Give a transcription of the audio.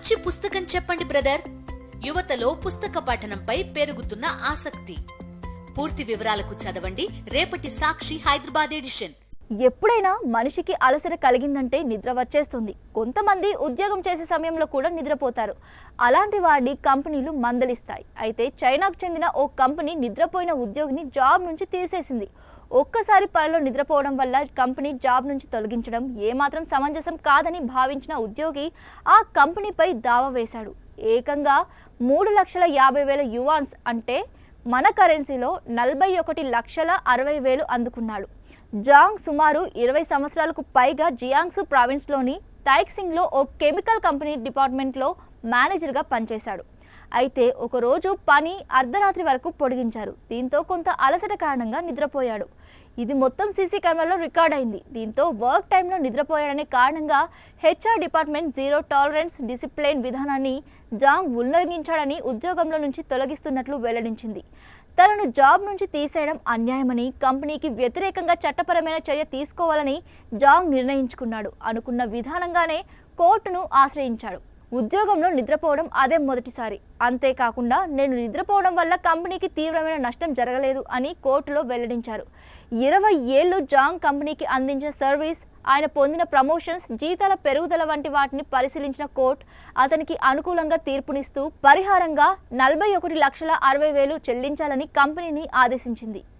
మంచి పుస్తకం చెప్పండి బ్రదర్. యువతలో పుస్తక పఠనంపై పెరుగుతున్న ఆసక్తి. పూర్తి వివరాలకు చదవండి. రేపటి సాక్షి హైదరాబాద్ ఎడిషన్. ఎప్పుడైనా మనిషికి అలసట కలిగిందంటే నిద్ర వచ్చేస్తుంది. కొంతమంది ఉద్యోగం చేసే సమయంలో కూడా నిద్రపోతారు. అలాంటి వాడిని కంపెనీలు మందలిస్తాయి. అయితే చైనాకు చెందిన ఓ కంపెనీ నిద్రపోయిన ఉద్యోగిని జాబ్ నుంచి తీసేసింది. ఒక్కసారి పనిలో నిద్రపోవడం వల్ల కంపెనీ జాబ్ నుంచి తొలగించడం ఏమాత్రం సమంజసం కాదని భావించిన ఉద్యోగి ఆ కంపెనీపై దావా వేశాడు. ఏకంగా మూడు లక్షల యాభై వేల యువాన్స్ అంటే మన కరెన్సీలో నలభై ఒకటి లక్షల అరవై వేలు అందుకున్నాడు. జాంగ్ సుమారు ఇరవై సంవత్సరాలకు పైగా జియాంగ్సు ప్రావిన్స్లోని తైక్సింగ్లో ఓ కెమికల్ కంపెనీ డిపార్ట్మెంట్లో మేనేజర్గా పనిచేశాడు. అయితే ఒకరోజు పని అర్ధరాత్రి వరకు పొడిగించారు. దీంతో కొంత అలసట కారణంగా నిద్రపోయాడు. ఇది మొత్తం సీసీ కెమెరాలో రికార్డ్ అయింది. దీంతో వర్క్ టైంలో నిద్రపోయాడనే కారణంగా HR department zero tolerance discipline విధానాన్ని జాంగ్ ఉల్లంఘించాడని ఉద్యోగంలో నుంచి తొలగిస్తున్నట్లు వెల్లడించింది. తనను జాబ్ నుంచి తీసేయడం అన్యాయమని కంపెనీకి వ్యతిరేకంగా చట్టపరమైన చర్య తీసుకోవాలని జాంగ్ నిర్ణయించుకున్నాడు. అనుకున్న విధానంగానే కోర్టును ఆశ్రయించాడు. ఉద్యోగంలో నిద్రపోవడం అదే మొదటిసారి. అంతేకాకుండా నేను నిద్రపోవడం వల్ల కంపెనీకి తీవ్రమైన నష్టం జరగలేదు అని కోర్టులో వెల్లడించారు. ఇరవై ఏళ్ళు జాంగ్ కంపెనీకి అందించిన సర్వీస్ ఆయన పొందిన ప్రమోషన్స్ జీతాల పెరుగుదల వంటి వాటిని పరిశీలించిన కోర్టు అతనికి అనుకూలంగా తీర్పునిస్తూ పరిహారంగా నలభై ఒకటి లక్షల అరవై వేలు చెల్లించాలని కంపెనీని ఆదేశించింది.